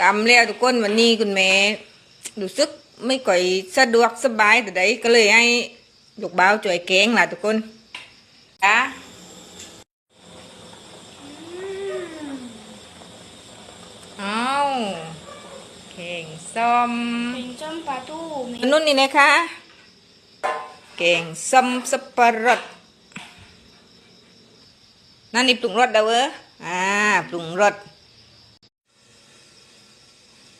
กำแล้วทุกคนวันนี้คุณแม่รู้สึกไม่ค่อยสะดวกสบายแต่ใดก็เลยให้ลูกบ่าวช่วยแกงล่ะทุกคนจ้าเอาแข่งส้มเป็นจอมปลาตู้มีนุ่นนี่นะคะแกงส้มสับปะรดนั่นนี่ปรุงรสเด้อเว้ออ่าปรุงรส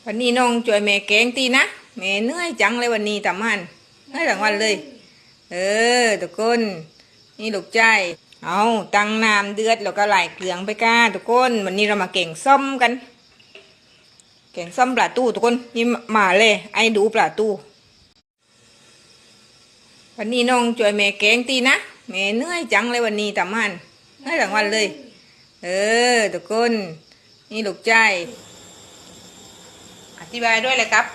วันนี้น้องช่วยแม่แกงตีนะแม่เหนื่อยจังเลยวันนี้ทำมันเหนื่อยทั้งวันเลย เออทุกคนนี่ลูกใจเอาตั้งน้ำเดือดแล้วก็ไหลเกลืองไปก้าทุกคนวันนี้เรามาเก่งส้มกัน เก่งส้มปลาตู้ทุกคนนี่มาเลย ไอ้ดูปลาตู้วันนี้น้องช่วยแม่แกงตีนะแม่เหนื่อยจังเลยวันนี้ทำมันเหนื่อยทั้งวันเลย เออทุกคนนี่ลูกใจ ธิบายด้วยเลยครับ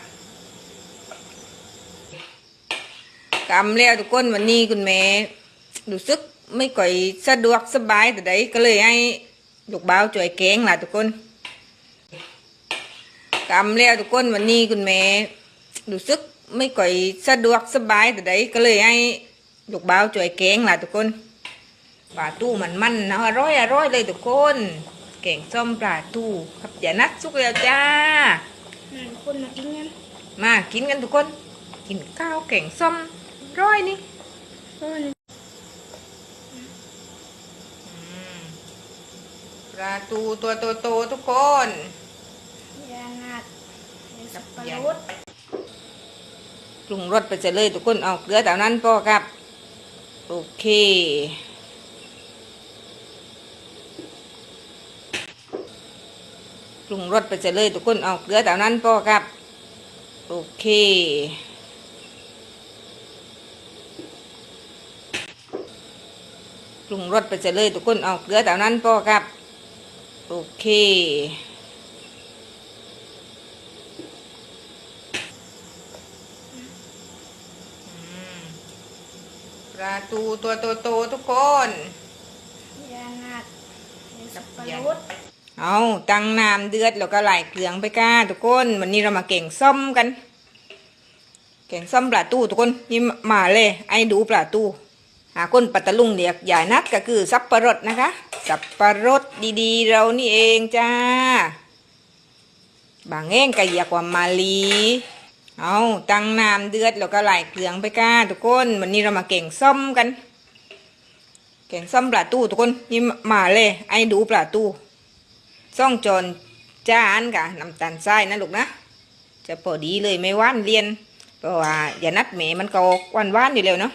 กำแล้วทุกคนวันนี้คุณแม่รู้สึกไม่ค่อยสะดวกสบายแต่ใดก็เลยให้ลูกบ่าวช่วยแกงล่ะทุกคนกำแล้วทุกคนวันนี้คุณแม่รู้สึกไม่ค่อยสะดวกสบายแต่ใดก็เลยให้ลูกบ่าวช่วยแกงล่ะทุกคนปลาตู้มันมันนะอร่อยอร่อยเลยทุกคน แกงส้มปลาตู้ครับอย่านัดสุกแล้วจ้า คนมากินกันมากินกันทุกคน กินข้าวแกงส้มร้อยนี่เออนี่ปลาตูตัวโตๆทุกคนยานาดเป็นสับปะรดปรุงรสไปจะเลยทุกคนเอาเกลือแต่นั้นพอครับ โอเค ปรุงรสไปจะเลยทุกคนเอาเกลือแต่นั้นพอครับโอเคปรุงรสไปจะเลยทุกคนเอาเกลือแต่นั้นพอครับโอเคปลาตูตัวโตๆทุกคนยานาดเป็นสับปะรด เอาตั้งน้ำเดือดแล้วก็ไหลเกลืองไปก้าทุกคนวันนี้เรามาเก่งส้มกัน เก่งส้มปลาตู้ทุกคนนี่มาเลย ไอ้ดูปลาตู้หาคนปัตตลุงเรียกใหญ่นัดก็คือสับปะรดนะคะ สับปะรดดีๆ เรานี่เองจ้า บางเองก็เรียกว่ามาลีเอาตั้งน้ำเดือดแล้วก็ไหลเกลืองไปก้าทุกคนวันนี้เรามาเก่งส้มกัน เก่งส้มปลาตู้ทุกคนนี่มาเลย ไอ้ดูปลาตู้ ซ่องจนจานกะน้ำตาลทรายนะลูกนะ จะพอดีเลยไม่ว่านเรียนเพราะว่าอย่านัดแหมมันก็วานหวานอยู่แล้วเนาะ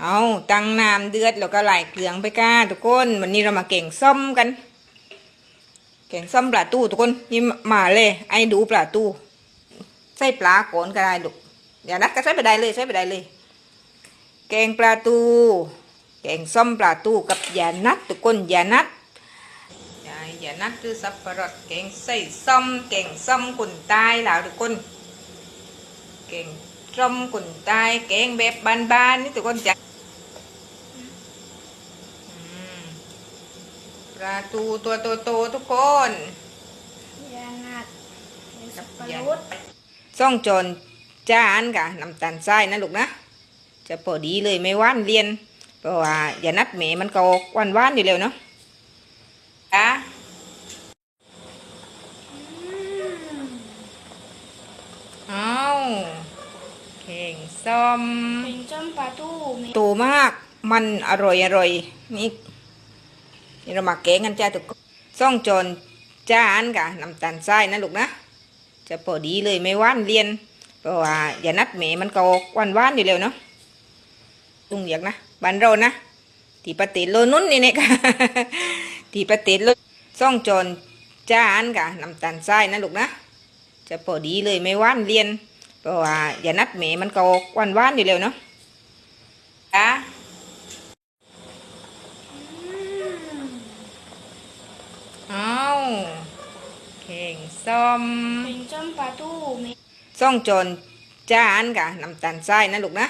เอาตั้งน้ำเดือดแล้วก็ไหลเกลืองไปก้าทุกคนวันนี้เรามาเก่งส้มกัน เก่งส้มปลาตู้ทุกคนนี่มาเลย ไอ้ดูปลาตู้ใส่ปลาโกนก็ได้ลูกอย่านัดก็ใส่ไปได้เลยใส่ไปได้เลยแกงปลาตู แกงส้มปลาตู้กับอย่านัดทุกคนอย่านัด นัดคือสับปะรดแกงใส่ส้มแกงส้มคนใต้แล้วทุกคนแกงส้มคนใต้แกงแบบบ้านๆนี่ทุกคนจะอืมปลาตูตัวโตๆทุกคนยานาดเป็นสับปะรดซ่องจนจานกะน้ำตาลทรายนะลูกนะ จะพอดีเลยไม่หว่านเรียนเพราะว่าอย่านัดแหมมันก็หวานหวานๆอยู่แล้วเนาะอะ เอาแข่ง ส้มเป็นจอมปลาตู้มีโตมาก มันอร่อยอร่อยนี่นี่เรามาแกงกันจ้าทุกคนซ่องจนจานกะน้ำตาลทรายนะลูกนะ จะพอดีเลยไม่หว่านเรียน เพราะว่าอย่านัดแหมมันก็หวานหวานอยู่แล้วเนาะลุงเรียกนะบ้านเรานะที่ประเทศโลนุ่นนี่เนี่ยค่ะที่ประเทศโลซ่องจนจานกะน้ำตาลทรายนะลูกนะจะพอดีเลยไม่หว่านเรียน เพราะว่าอย่านัดแหมมันก็หวานหวานอยู่แล้วเนาะอะเอาแข่งส้มเป็นจอมปลาตู้มีซ่องจนจานกะน้ำตาลทรายนะลูกนะ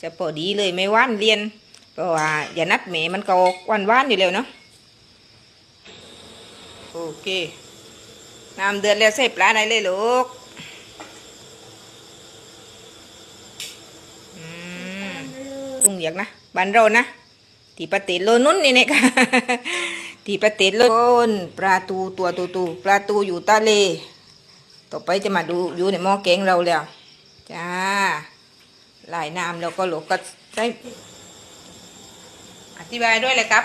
จะพอดีเลยไม่หว่านเรียน เพราะว่าอย่านัดแหมมันก็หวานหวานอยู่แล้วเนาะโอเคน้ำเดือดแล้วใส่ปลาได้เลยลูกอืม ลุงเรียกนะบ้านเรานะที่ประเทศโลนุ่นนี่เนี่ยค่ะที่ประเทศโลนปลาตูตัวตูตูปลาตูอยู่ทะเล ต่อไปจะมาดูอยู่ในหม้อแกงเราแล้วจ้าหลายน้ำแล้วก็หลกก็ใช้อธิบายด้วยเลยครับ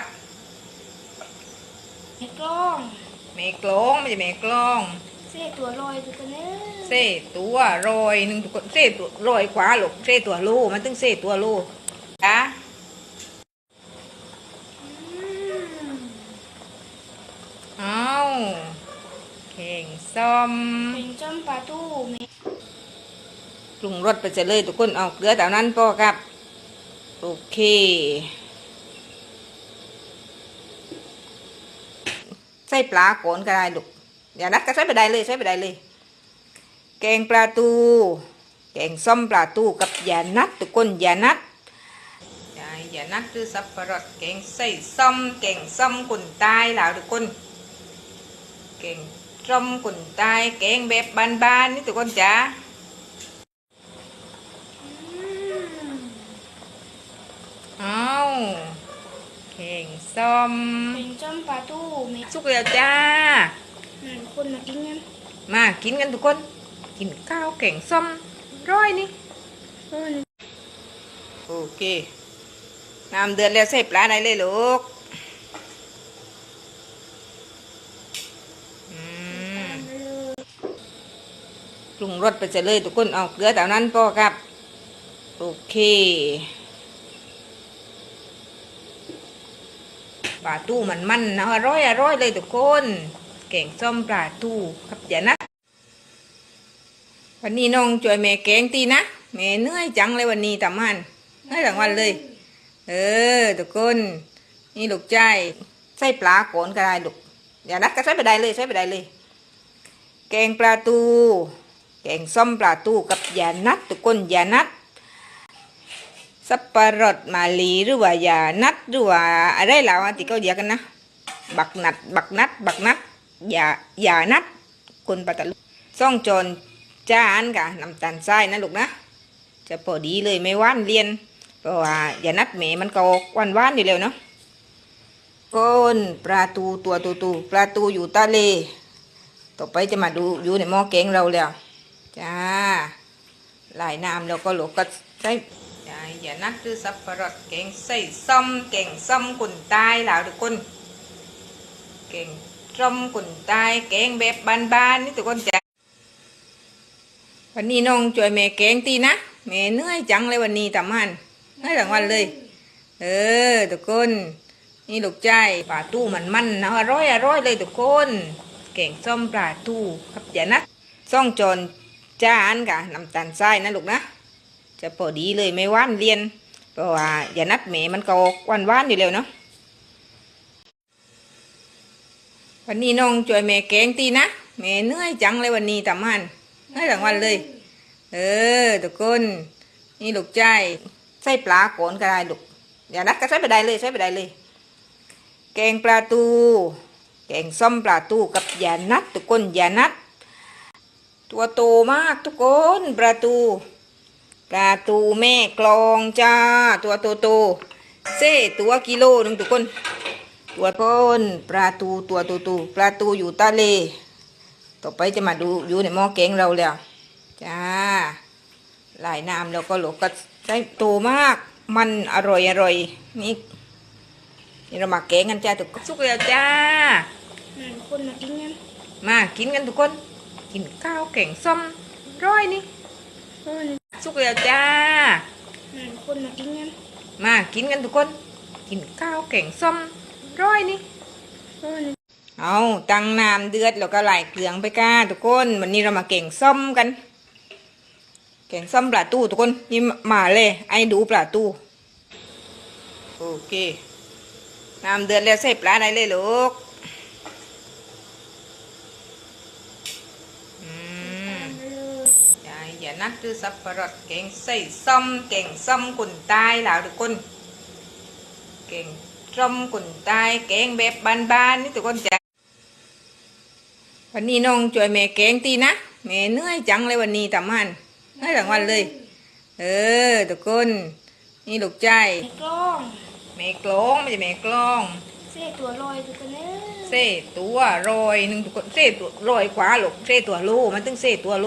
ในกล้องเมกล้องไม่ใช่เมกล้องเส้ตัวลอยตัวกันเนื้อเซ่ตัวรอยหนึ่งทุกคนเซ่ตัวรอยขวาหลกเซ่ตัวโลมันต้องเซ่ตัวโลจ้า เอาเข่งส้ มเป็นจอมปลาตู้เมปรุงรสไปเสร็จเลยทุกคนเอาเกลือแต่นั้นพอครับ โอเค ใส่ปลาโขนก็ได้ลูกอย่านัดก็ใส่ไปได้เลยใส่ไปได้เลย แกงปลาตูแกงส้มปลาตูกับยานัดทุกคนยานัดยายยานัดคือสับปะรดแกงใส่ส้มแกงส้มกุนตายแล้วทุกคนแกง ส้มกุนตายแกงแบบบานๆนี่ทุกคนจ้าเอาเข่งส้มเป็นจอมปลาตู้เมสุกแล้วจ้านั่นคนมากินกันมากินกันทุกคน กินข้าวแข่งส้มร้อยนี่เออโอเคน้ำเดือดแล้วใส่ปลาได้เลยลูก ปรุงรสไปเลยทุกคนเอาเกลือแต่นั้นพอครับ โอเคปลาตู้มันมันนะอร่อยอร่อยเลยทุกคนแกงส้มปลาตู้ครับอย่านะ วันนี้น้องช่วยแม่แกงตีนะแม่เหนื่อยจังเลยวันนี้ทำมันเหนื่อยทั้งวันเลย เออทุกคน นี่ลูกใจใส่ปลาโขนก็ได้ลูกอย่านัดก็ใส่ไปได้เลยใส่ไปได้เลย แกงปลาตู แกงส้มปลาตูกับยานัดทุกคนยานัดสับปะรดมาลีหรือว่ายานัดหรือว่าอะไรแล้วที่เขาเรียกกันนะบักนัดบักนัดบักนัดยายานัดคนปัตตานีซ่องจรจ้าอันกะน้ำตาลทรายนะลูกนะ จะพอดีเลยไม่ว่านเรียนเพราะว่ายานัดแหมมันก็วานหวานอยู่แล้วเนาะก้นปลาตูตัวตูตูปลาตูอยู่ทะเล ต่อไปจะมาดูอยู่ในหม้อแกงเราแล้ว จ้าหลายน้ำแล้วก็หลกก็ใส่ยาอย่านัดคือสับปะรดแกงใส่ส้มแกงส้มกุนตายแล้วทุกคนแกงส้มกุนตายแกงแบบบานๆนี่ทุกคนจ้ะวันนี้น้องช่วยแม่แกงตีนะแม่เหนื่อยจังเลยวันนี้ทำมันเหนื่อยทั้งวันเลย เออทุกคนนี่ลูกใจปลาตู้มันมันนะอร่อยอร่อยเลยทุกคน แกงส้มปลาตู้ครับอย่านะซ่องจน จานกะน้ำตาลทรายนะลูกนะ จะพอดีเลยไม่ว่านเรียน เพราะว่าอย่านัดแหมมันก็หวานหวานอยู่แล้วเนาะวันนี้น้องช่วยแม่แกงตีนะแม่เหนื่อยจังเลยวันนี้ทำมันเหนื่อยทั้งวันเลย เออทุกคนนี่ลูกใจใส่ปลาโขนก็ได้ลูกอย่านัดก็ใส่ไปได้เลยใส่ไปได้เลย แกงปลาตู แกงส้มปลาตูกับอย่านัดทุกคนอย่านัด ตัวโตมากทุกคนปลาตูปลาตูแม่กลองจ้า ตัวโตโตๆเซ่ตัวกิโลหนึงทุกคนตัวก้นปลาตูตัวตูตูปลาตูอยู่ทะเล ต่อไปจะมาดูอยู่ในหม้อแกงเราแล้วจ้าหลายน้ำแล้วก็หลกก็ได้โตมาก มันอร่อยอร่อยนี่นี่เรามาแกงกันจ้าทุกคนสุกแล้วจ้านั่นคนมากินกันมากินกันทุกคน กินข้าวแกงส้มร้อยนี่เออสุกแล้วจ้านั่นคนมากินกันมากินกันทุกคน กินข้าวแกงส้มร้อยนี่เออเอาตั้งน้ำเดือดแล้วก็ไหลเกลืองไปก้าทุกคน วันนี้เรามาแกงส้มกัน แกงส้มปลาตู้ทุกคนนี่มาเลย ไอ้ดูปลาตู้โอเคน้ำเดือดแล้วใส่ปลาได้เลยลูกอืม ยายอย่านัดคือสับปะรดแกงใส่ส้มแกงส้มกุนตายแล้วทุกคนแกงส้มกุนตายแกงแบบบานๆนี่ทุกคนจ้ะวันวันนี้น้องช่วยแม่แกงตีนะแม่เหนื่อยจังเลยวันนี้ทำมันเหนื่อยทั้งวันเลย เออทุกคนนี่ลูกใจไอ้กล้องแม่กลองไม่ใช่แม่กลองเส้ตัวลอยตัวกันเนื้อเซ่ตัวรอยหนึ่งทุกคนเซ่ตัวรอยขวาหลกเซ่ตัวโลมันต้องเซ่ตัวโล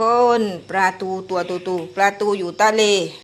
คนปลาตูตัวตูตูปลาตูอยู่ตะเล